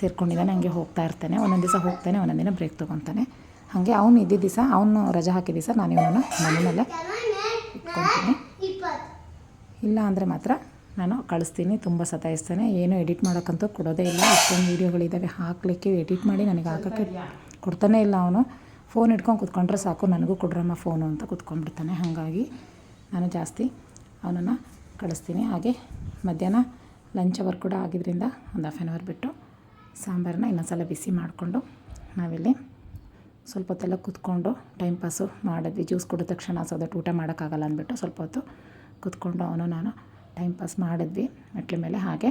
A: ಸೇರ್ಕೊಂಡಿದ್ದಾನೆ, ಹಂಗೆ ಹೋಗ್ತಾ ಇರ್ತಾನೆ. ಒಂದೊಂದು ದಿವಸ ಹೋಗ್ತಾನೆ, ಒಂದೊಂದು ದಿನ ಬ್ರೇಕ್ ತೊಗೊತಾನೆ. ಹಾಗೆ ಅವನು ಇದ್ದಿದ್ದ ದಿವಸ, ಅವನು ರಜೆ ಹಾಕಿದ ದಿವಸ ನಾನು ಇವನನ್ನು ಮೇಲೆ ಇಟ್ಕೊತೀನಿ. ಇಲ್ಲ ಅಂದರೆ ಮಾತ್ರ ನಾನು ಕಳಿಸ್ತೀನಿ, ತುಂಬ ಸತಾಯಿಸ್ತೇನೆ. ಏನು ಎಡಿಟ್ ಮಾಡೋಕ್ಕಂತೂ ಕೊಡೋದೇ ಇಲ್ಲ. ಅಷ್ಟೊಂದು ವೀಡಿಯೋಗಳಿದ್ದಾವೆ ಹಾಕಲಿಕ್ಕೆ ಎಡಿಟ್ ಮಾಡಿ ನನಗೆ ಹಾಕೋಕ್ಕೆ ಕೊಡ್ತಾನೇ ಇಲ್ಲ ಅವನು. ಫೋನ್ ಇಟ್ಕೊಂಡು ಕುತ್ಕೊಂಡ್ರೆ ಸಾಕು, ನನಗೂ ಕೊಡ್ರಮ್ಮ ಫೋನು ಅಂತ ಕುತ್ಕೊಂಡ್ಬಿಡ್ತಾನೆ. ಹಾಗಾಗಿ ನಾನು ಜಾಸ್ತಿ ಅವನನ್ನು ಕಳಿಸ್ತೀನಿ. ಹಾಗೆ ಮಧ್ಯಾಹ್ನ ಲಂಚ್ ಅವರ್ ಕೂಡ ಆಗಿದ್ದರಿಂದ ಒಂದು ಹಾಫ್ ಆನ್ ಅವರ್ ಬಿಟ್ಟು ಸಾಂಬಾರನ್ನ ಇನ್ನೊಂದ್ಸಲ ಬಿಸಿ ಮಾಡಿಕೊಂಡು ನಾವಿಲ್ಲಿ ಸ್ವಲ್ಪ ಹೊತ್ತೆಲ್ಲ ಕೂತ್ಕೊಂಡು ಟೈಮ್ ಪಾಸು ಮಾಡಿದ್ವಿ. ಜ್ಯೂಸ್ ಕುಡಿದ ತಕ್ಷಣ ಸೊ ದಟ್ ಊಟ ಮಾಡೋಕ್ಕಾಗಲ್ಲ ಅಂದ್ಬಿಟ್ಟು ಸ್ವಲ್ಪ ಹೊತ್ತು ಕೂತ್ಕೊಂಡು ಅವನು ನಾನು ಟೈಮ್ ಪಾಸ್ ಮಾಡಿದ್ವಿ. ಮೆಟ್ಲ ಮೇಲೆ ಹಾಗೆ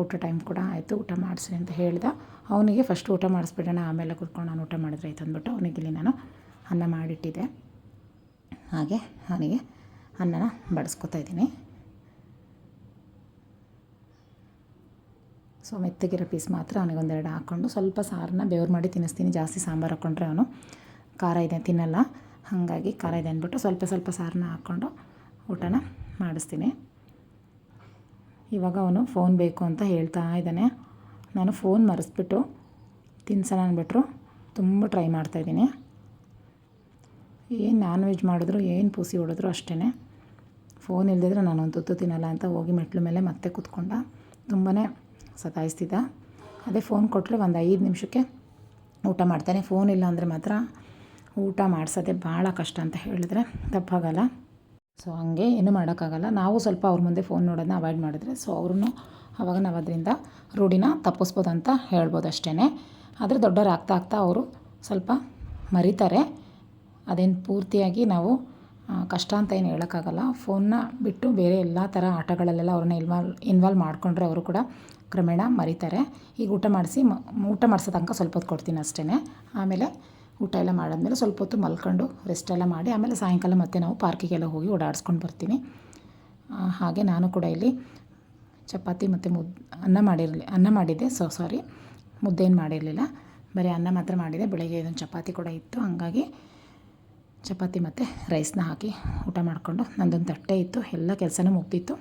A: ಊಟ ಟೈಮ್ ಕೂಡ ಆಯಿತು. ಊಟ ಮಾಡಿಸಿ ಅಂತ ಹೇಳಿದ. ಅವನಿಗೆ ಫಸ್ಟ್ ಊಟ ಮಾಡಿಸ್ಬಿಡೋಣ, ಆಮೇಲೆ ಕೂತ್ಕೊಂಡು ನಾನು ಊಟ ಮಾಡಿದ್ರೆ ಆಯ್ತು ಅಂದ್ಬಿಟ್ಟು ಅವನಿಗೆ ಇಲ್ಲಿ ನಾನು ಅನ್ನ ಮಾಡಿಟ್ಟಿದ್ದೆ. ಹಾಗೆ ಅವನಿಗೆ ಅನ್ನನ ಬಡಿಸ್ಕೊತಾ ಇದ್ದೀನಿ. ಸೊ ಮೆತ್ತಗಿರೋ ಪೀಸ್ ಮಾತ್ರ ಅವನಿಗೊಂದೆರಡು ಹಾಕ್ಕೊಂಡು ಸ್ವಲ್ಪ ಸಾರನ್ನ ಬೆವ್ರು ಮಾಡಿ ತಿನ್ನಿಸ್ತೀನಿ. ಜಾಸ್ತಿ ಸಾಂಬಾರು ಹಾಕ್ಕೊಂಡ್ರೆ ಅವನು ಖಾರ ಇದೆ, ತಿನ್ನಲ್ಲ. ಹಾಗಾಗಿ ಖಾರ ಇದೆ ಅಂದ್ಬಿಟ್ಟು ಸ್ವಲ್ಪ ಸ್ವಲ್ಪ ಸಾರನ್ನ ಹಾಕ್ಕೊಂಡು ಊಟನ ಮಾಡಿಸ್ತೀನಿ. ಇವಾಗ ಅವನು ಫೋನ್ ಬೇಕು ಅಂತ ಹೇಳ್ತಾ ಇದ್ದಾನೆ. ನಾನು ಫೋನ್ ಮರೆಸ್ಬಿಟ್ಟು ತಿನ್ಸೋಣ ಅಂದ್ಬಿಟ್ರು ತುಂಬ ಟ್ರೈ ಮಾಡ್ತಾಯಿದ್ದೀನಿ ಏನು ನಾನ್ ವೆಜ್ ಮಾಡಿದ್ರು, ಏನು ಪೂಸಿ ಹೊಡೆದ್ರು ಅಷ್ಟೇ ಫೋನ್ ಇಲ್ಲದಿದ್ರೆ ನಾನು ಒಂದು ತುತ್ತು ತಿನ್ನಲ್ಲ ಅಂತ ಹೋಗಿ ಮೆಟ್ಲು ಮೇಲೆ ಮತ್ತೆ ಕೂತ್ಕೊಂಡ ತುಂಬಾ ಸತಾಯಿಸ್ತಿದ್ದ. ಅದೇ ಫೋನ್ ಕೊಟ್ಟರೆ ಒಂದು ಐದು ನಿಮಿಷಕ್ಕೆ ಊಟ ಮಾಡ್ತಾನೆ. ಫೋನ್ ಇಲ್ಲ ಅಂದರೆ ಮಾತ್ರ ಊಟ ಮಾಡಿಸೋದೇ ಭಾಳ ಕಷ್ಟ ಅಂತ ಹೇಳಿದ್ರೆ ತಪ್ಪಾಗಲ್ಲ. ಸೊ ಹಂಗೆ ಏನೂ ಮಾಡೋಕ್ಕಾಗಲ್ಲ. ನಾವು ಸ್ವಲ್ಪ ಅವ್ರ ಮುಂದೆ ಫೋನ್ ನೋಡೋದನ್ನ ಅವಾಯ್ಡ್ ಮಾಡಿದ್ರೆ ಸೊ ಅವ್ರೂ ಅವಾಗ ನಾವು ಅದರಿಂದ ರೂಢಿನ ತಪ್ಪಿಸ್ಬೋದು ಅಂತ ಹೇಳ್ಬೋದು ಅಷ್ಟೇ ಆದರೆ ದೊಡ್ಡವ್ರು ಆಗ್ತಾ ಆಗ್ತಾ ಅವರು ಸ್ವಲ್ಪ ಮರಿತಾರೆ. ಅದೇನು ಪೂರ್ತಿಯಾಗಿ ನಾವು ಕಷ್ಟ ಅಂತ ಏನು ಹೇಳೋಕ್ಕಾಗಲ್ಲ. ಫೋನ್ನ ಬಿಟ್ಟು ಬೇರೆ ಎಲ್ಲ ಥರ ಆಟಗಳಲ್ಲೆಲ್ಲ ಅವ್ರನ್ನ ಇನ್ವಾಲ್ವ್ ಇನ್ವಾಲ್ವ್ ಮಾಡಿಕೊಂಡ್ರೆ ಅವರು ಕೂಡ ಕ್ರಮೇಣ ಮರಿತಾರೆ. ಈಗ ಊಟ ಮಾಡಿಸಿ ಊಟ ಮಾಡಿಸೋ ತನಕ ಸ್ವಲ್ಪ ಹೊತ್ತು ಕೊಡ್ತೀನಿ ಅಷ್ಟೇ ಆಮೇಲೆ ಊಟ ಎಲ್ಲ ಮಾಡಾದ್ಮೇಲೆ ಸ್ವಲ್ಪ ಹೊತ್ತು ಮಲ್ಕೊಂಡು ರೆಸ್ಟ್ ಎಲ್ಲ ಮಾಡಿ ಆಮೇಲೆ ಸಾಯಂಕಾಲ ಮತ್ತೆ ನಾವು ಪಾರ್ಕಿಗೆಲ್ಲ ಹೋಗಿ ಓಡಾಡಿಸ್ಕೊಂಡು ಬರ್ತೀನಿ. ಹಾಗೆ ನಾನು ಕೂಡ ಇಲ್ಲಿ ಚಪಾತಿ ಮತ್ತು ಮುದ್, ಅನ್ನ ಮಾಡಿರಲಿ, ಅನ್ನ ಮಾಡಿದ್ದೆ. ಸೊ ಸಾರಿ ಮುದ್ದೆ ಏನು ಮಾಡಿರಲಿಲ್ಲ. ಬರೀ ಅನ್ನ ಮಾತ್ರ ಮಾಡಿದೆ. ಬೆಳಗ್ಗೆ ಇದೊಂದು ಚಪಾತಿ ಕೂಡ ಇತ್ತು. ಹಾಗಾಗಿ ಚಪಾತಿ ಮತ್ತು ರೈಸ್ನ ಹಾಕಿ ಊಟ ಮಾಡಿಕೊಂಡು ನಂದೊಂದು ತಟ್ಟೆ ಇತ್ತು. ಎಲ್ಲ ಕೆಲಸನೂ ಮುಗ್ದಿತ್ತು.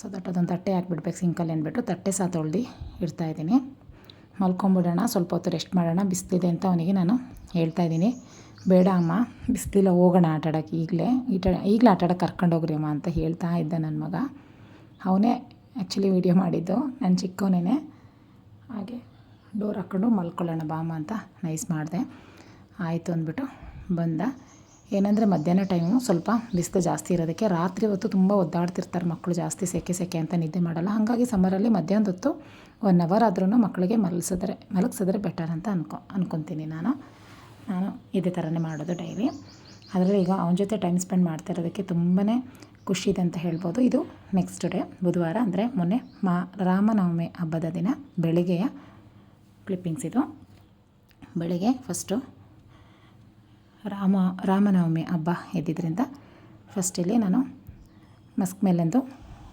A: ಸೊ ದಟ್ ಅದೊಂದು ತಟ್ಟೆ ಹಾಕ್ಬಿಡ್ಬೇಕು, ಸಿಂಕಲ್ಲಿ ಅಂದ್ಬಿಟ್ಟು ತಟ್ಟೆ ಸಹ ತೊಳ್ದು ಇಡ್ತಾಯಿದ್ದೀನಿ ಮಲ್ಕೊಂಬಿಡೋಣ, ಸ್ವಲ್ಪ ಹೊತ್ತು ರೆಸ್ಟ್ ಮಾಡೋಣ, ಬಿಸಿಲಿದೆ ಅಂತ ಅವನಿಗೆ ನಾನು ಹೇಳ್ತಾ ಇದ್ದೀನಿ. ಬೇಡ ಅಮ್ಮ, ಬಿಸಿಲಿಲ್ಲ ಹೋಗೋಣ ಆಟ ಆಡೋಕ್ಕೆ ಈಗಲೇ. ಈಟ, ಈಗಲೇ ಆಟ ಆಡೋಕ್ಕೆ ಕರ್ಕೊಂಡೋಗ್ರಿ ಅಮ್ಮ ಅಂತ ಹೇಳ್ತಾ ಇದ್ದ ನನ್ನ ಮಗ. ಅವನೇ ಆ್ಯಕ್ಚುಲಿ ವೀಡಿಯೋ ಮಾಡಿದ್ದು, ನನ್ನ ಚಿಕ್ಕವನೇ ಹಾಗೆ ಡೋರ್ ಹಾಕ್ಕೊಂಡು ಮಲ್ಕೊಳ್ಳೋಣ ಬಾಮ ಅಂತ ನೈಸ್ ಮಾಡಿದೆ. ಆಯಿತು ಅಂದ್ಬಿಟ್ಟು ಬಂದ. ಏನಂದರೆ ಮಧ್ಯಾಹ್ನ ಟೈಮು ಸ್ವಲ್ಪ ಬಿಸಿಲು ಜಾಸ್ತಿ ಇರೋದಕ್ಕೆ ರಾತ್ರಿ ಹೊತ್ತು ತುಂಬ ಒದ್ದಾಡ್ತಿರ್ತಾರೆ ಮಕ್ಕಳು ಜಾಸ್ತಿ ಸೆಕೆ ಸೆಕೆ ಅಂತ ನಿದ್ದೆ ಮಾಡಲ್ಲ. ಹಾಗಾಗಿ ಸಮ್ಮರಲ್ಲಿ ಮಧ್ಯಾಹ್ನದ ಹೊತ್ತು ಒನ್ ಅವರ್ ಆದ್ರೂ ಮಕ್ಕಳಿಗೆ ಮಲಗಿಸಿದ್ರೆ ಮಲಗಿಸಿದ್ರೆ ಬೆಟರ್ ಅಂತ ಅನ್ಕೊ, ಅನ್ಕೊತೀನಿ ನಾನು. ನಾನು ಇದೇ ಥರನೇ ಮಾಡೋದು ಡೈಲಿ ಅದರಲ್ಲಿ ಈಗ ಅವನ ಜೊತೆ ಟೈಮ್ ಸ್ಪೆಂಡ್ ಮಾಡ್ತಾ ಇರೋದಕ್ಕೆ ತುಂಬಾ ಖುಷಿ ಇದೆ ಅಂತ ಹೇಳ್ಬೋದು. ಇದು ನೆಕ್ಸ್ಟ್ ಡೇ ಬುಧವಾರ ಅಂದರೆ ಮೊನ್ನೆ ಮಾ, ರಾಮನವಮಿ ಹಬ್ಬದ ದಿನ, ಬೆಳಿಗ್ಗೆಯ ಕ್ಲಿಪ್ಪಿಂಗ್ಸ್ ಇದು. ಬೆಳಿಗ್ಗೆ ಫಸ್ಟು ರಾಮ, ರಾಮನವಮಿ ಹಬ್ಬ ಇದ್ದಿದ್ದರಿಂದ ಫಸ್ಟ್ ಇಲ್ಲಿ ನಾನು ಮಸ್ಕ್ ಮೇಲೆಂದು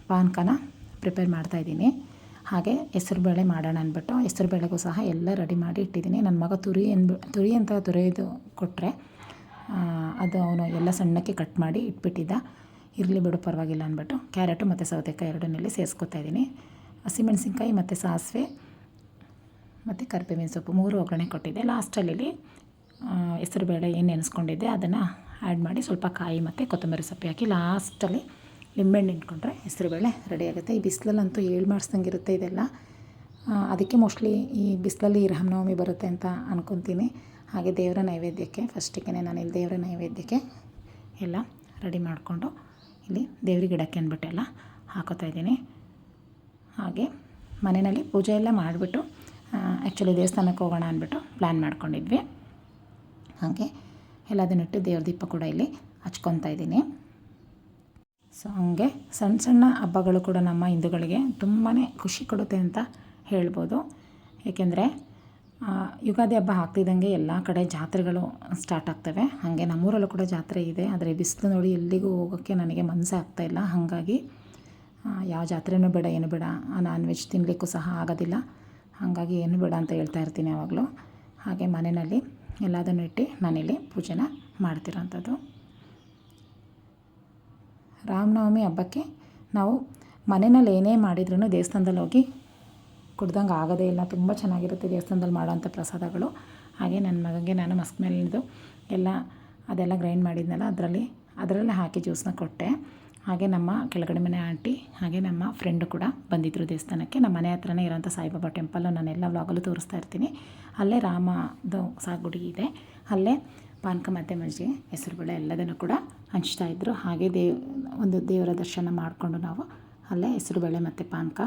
A: ಪಾನ್ಕನ ಪ್ರಿಪೇರ್ ಮಾಡ್ತಾಯಿದ್ದೀನಿ ಹಾಗೆ ಹೆಸರುಬೇಳೆ ಮಾಡೋಣ ಅಂದ್ಬಿಟ್ಟು ಹೆಸರುಬೇಳೆಗೂ ಸಹ ಎಲ್ಲ ರೆಡಿ ಮಾಡಿ ಇಟ್ಟಿದ್ದೀನಿ. ನನ್ನ ಮಗ ತುರಿ ಅಂದ್ಬಿ ತುರಿ ಅಂತ ತುರಿಯೋದು ಕೊಟ್ಟರೆ ಅದು ಅವನು ಎಲ್ಲ ಸಣ್ಣಕ್ಕೆ ಕಟ್ ಮಾಡಿ ಇಟ್ಬಿಟ್ಟಿದ್ದ. ಇರಲಿ ಬಿಡು ಪರವಾಗಿಲ್ಲ ಅಂದ್ಬಿಟ್ಟು ಕ್ಯಾರೆಟು ಮತ್ತು ಸೌತೆಕಾಯಿ ಎರಡನ್ನಲ್ಲಿ ಸೇರಿಸ್ಕೊತಾ ಇದ್ದೀನಿ. ಹಸಿಮೆಣಸಿನ್ಕಾಯಿ ಮತ್ತು ಸಾಸಿವೆ, ಮತ್ತು ಕರಿಬೇವಿನ ಸೊಪ್ಪು ಮೂರು ಒಗ್ಗರಣೆ ಕೊಟ್ಟಿದ್ದೆ. ಲಾಸ್ಟಲ್ಲಿ ಹೆಸರುಬೇಳೆ ಏನು ನೆನೆಸ್ಕೊಂಡಿದ್ದೆ ಅದನ್ನು ಆ್ಯಡ್ ಮಾಡಿ ಸ್ವಲ್ಪ ಕಾಯಿ ಮತ್ತು ಕೊತ್ತಂಬರಿ ಸೊಪ್ಪು ಹಾಕಿ ಲಾಸ್ಟಲ್ಲಿ ಲಿಂಬೆಹಣ್ಣು ಇಟ್ಕೊಂಡ್ರೆ ಹೆಸರುಬೇಳೆ ರೆಡಿ ಆಗುತ್ತೆ. ಈ ಬಿಸಿಲಲ್ಲಂತೂ ಏಳು ಮಾಡಿಸ್ದಂಗೆ ಇರುತ್ತೆ ಇದೆಲ್ಲ. ಅದಕ್ಕೆ ಮೋಸ್ಟ್ಲಿ ಈ ಬಿಸಿಲಲ್ಲಿ ಈ ರಾಮನವಮಿ ಬರುತ್ತೆ ಅಂತ ಅಂದ್ಕೊತೀನಿ ಹಾಗೆ ದೇವರ ನೈವೇದ್ಯಕ್ಕೆ ಫಸ್ಟಿಗೆ ನಾನು ಇಲ್ಲಿ ದೇವರ ನೈವೇದ್ಯಕ್ಕೆ ಎಲ್ಲ ರೆಡಿ ಮಾಡಿಕೊಂಡು ಇಲ್ಲಿ ದೇವ್ರಿಗೆ ಗಿಡಕ್ಕೆ ಅಂದ್ಬಿಟ್ಟು ಎಲ್ಲ ಹಾಕೋತಾ ಇದ್ದೀನಿ. ಹಾಗೆ ಮನೆಯಲ್ಲಿ ಪೂಜೆ ಎಲ್ಲ ಮಾಡಿಬಿಟ್ಟು ಆ್ಯಕ್ಚುಲಿ ದೇವಸ್ಥಾನಕ್ಕೆ ಹೋಗೋಣ ಅಂದ್ಬಿಟ್ಟು ಪ್ಲ್ಯಾನ್ ಮಾಡ್ಕೊಂಡಿದ್ವಿ. ಹಾಗೆ ಎಲ್ಲದನ್ನಿಟ್ಟು ದೇವ್ರ ದೀಪ ಕೂಡ ಇಲ್ಲಿ ಹಚ್ಕೊತಾ ಇದ್ದೀನಿ. ಸೊ ಹಾಗೆ ಸಣ್ಣ ಸಣ್ಣ ಹಬ್ಬಗಳು ಕೂಡ ನಮ್ಮ ಹಿಂದೂಗಳಿಗೆ ತುಂಬಾ ಖುಷಿ ಕೊಡುತ್ತೆ ಅಂತ ಹೇಳ್ಬೋದು. ಏಕೆಂದರೆ ಯುಗಾದಿ ಹಬ್ಬ ಆಗ್ತಿದ್ದಂಗೆ ಎಲ್ಲ ಕಡೆ ಜಾತ್ರೆಗಳು ಸ್ಟಾರ್ಟ್ ಆಗ್ತವೆ. ಹಾಗೆ ನಮ್ಮೂರಲ್ಲೂ ಕೂಡ ಜಾತ್ರೆ ಇದೆ. ಆದರೆ ಬಿಸಿಲು ನೋಡಿ ಎಲ್ಲಿಗೂ ಹೋಗೋಕ್ಕೆ ನನಗೆ ಮನಸ್ಸೇ ಆಗ್ತಾಯಿಲ್ಲ ಹಾಗಾಗಿ ಯಾವ ಜಾತ್ರೆನೂ ಬೇಡ, ಏನು ಬೇಡ ನಾನ್ ವೆಜ್ ತಿನ್ನಲಿಕ್ಕೂ ಸಹ ಆಗೋದಿಲ್ಲ. ಹಾಗಾಗಿ ಏನು ಬೇಡ ಅಂತ ಹೇಳ್ತಾ ಇರ್ತೀನಿ ಯಾವಾಗಲೂ. ಹಾಗೆ ಮನೆಯಲ್ಲಿ ಎಲ್ಲದನ್ನು ಇಟ್ಟು ನಾನಿಲ್ಲಿ ಪೂಜೆನ ಮಾಡ್ತಿರೋಂಥದ್ದು. ರಾಮನವಮಿ ಹಬ್ಬಕ್ಕೆ ನಾವು ಮನೆಯಲ್ಲಿ ಏನೇ ಮಾಡಿದ್ರೂ ದೇವಸ್ಥಾನದಲ್ಲಿ ಹೋಗಿ ಕುಡ್ದಂಗೆ ಆಗೋದೇ ಇಲ್ಲ. ತುಂಬ ಚೆನ್ನಾಗಿರುತ್ತೆ ದೇವಸ್ಥಾನದಲ್ಲಿ ಮಾಡೋವಂಥ ಪ್ರಸಾದಗಳು. ಹಾಗೆ ನನ್ನ ಮಗನಿಗೆ ನಾನು ಮಸ್ಕ್ ಎಲ್ಲ ಅದೆಲ್ಲ ಗ್ರೈಂಡ್ ಮಾಡಿದ್ನಲ್ಲ, ಅದರಲ್ಲಿ, ಅದರಲ್ಲೇ ಹಾಕಿ ಜ್ಯೂಸನ್ನ ಕೊಟ್ಟೆ. ಹಾಗೆ ನಮ್ಮ ಕೆಳಗಡೆ ಮನೆ ಆಂಟಿ, ಹಾಗೆ ನಮ್ಮ ಫ್ರೆಂಡ್ ಕೂಡ ಬಂದಿದ್ದರು ದೇವಸ್ಥಾನಕ್ಕೆ. ನಮ್ಮ ಮನೆ ಹತ್ರನೇ ಇರೋಂಥ ಸಾಯಿಬಾಬಾ ಟೆಂಪಲ್ಲು ನಾನು ಎಲ್ಲ ವ್ಲಾಗಲ್ಲೂ ತೋರಿಸ್ತಾ ಇರ್ತೀನಿ. ಅಲ್ಲೇ ರಾಮದು ಸಾಗುಡಿ ಇದೆ. ಅಲ್ಲೇ ಪಾನಕ ಮತ್ತು ಮಜ್ಜಿಗೆ ಹೆಸರುಬೇಳೆ ಎಲ್ಲದನ್ನು ಕೂಡ ಹಂಚ್ತಾ ಇದ್ದರು ಹಾಗೆ ದೇವ್, ಒಂದು ದೇವರ ದರ್ಶನ ಮಾಡಿಕೊಂಡು ನಾವು ಅಲ್ಲೇ ಹೆಸರುಬೇಳೆ ಮತ್ತು ಪಾನಕ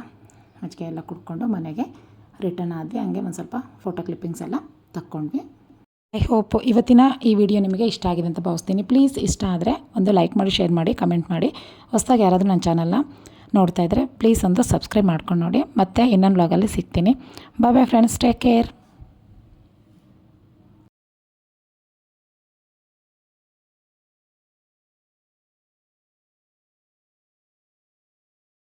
A: ಮಜ್ಜಿಗೆ ಎಲ್ಲ ಕುಡ್ಕೊಂಡು ಮನೆಗೆ ರಿಟರ್ನ್ ಆದ್ವಿ. ಹಾಗೆ ಒಂದು ಸ್ವಲ್ಪ ಫೋಟೋ ಕ್ಲಿಪ್ಪಿಂಗ್ಸ್ ಎಲ್ಲ ತಕ್ಕೊಂಡ್ವಿ. ಐ ಹೋಪ್ ಇವತ್ತಿನ ಈ ವಿಡಿಯೋ ನಿಮಗೆ ಇಷ್ಟ ಆಗಿದೆ ಅಂತ ಭಾವಿಸ್ತೀನಿ. ಪ್ಲೀಸ್ ಇಷ್ಟ ಆದರೆ ಒಂದು ಲೈಕ್ ಮಾಡಿ ಶೇರ್ ಮಾಡಿ ಕಮೆಂಟ್ ಮಾಡಿ. ಹೊಸದಾಗಿ ಯಾರಾದರೂ ನನ್ನ ಚಾನಲ್ನ ನೋಡ್ತಾ ಇದ್ದರೆ ಪ್ಲೀಸ್ ಒಂದು ಸಬ್ಸ್ಕ್ರೈಬ್ ಮಾಡ್ಕೊಂಡು ನೋಡಿ. ಮತ್ತೆ ಇನ್ನೊಂದು ವ್ಲಾಗಲ್ಲಿ ಸಿಗ್ತೀನಿ. Bye bye friends take care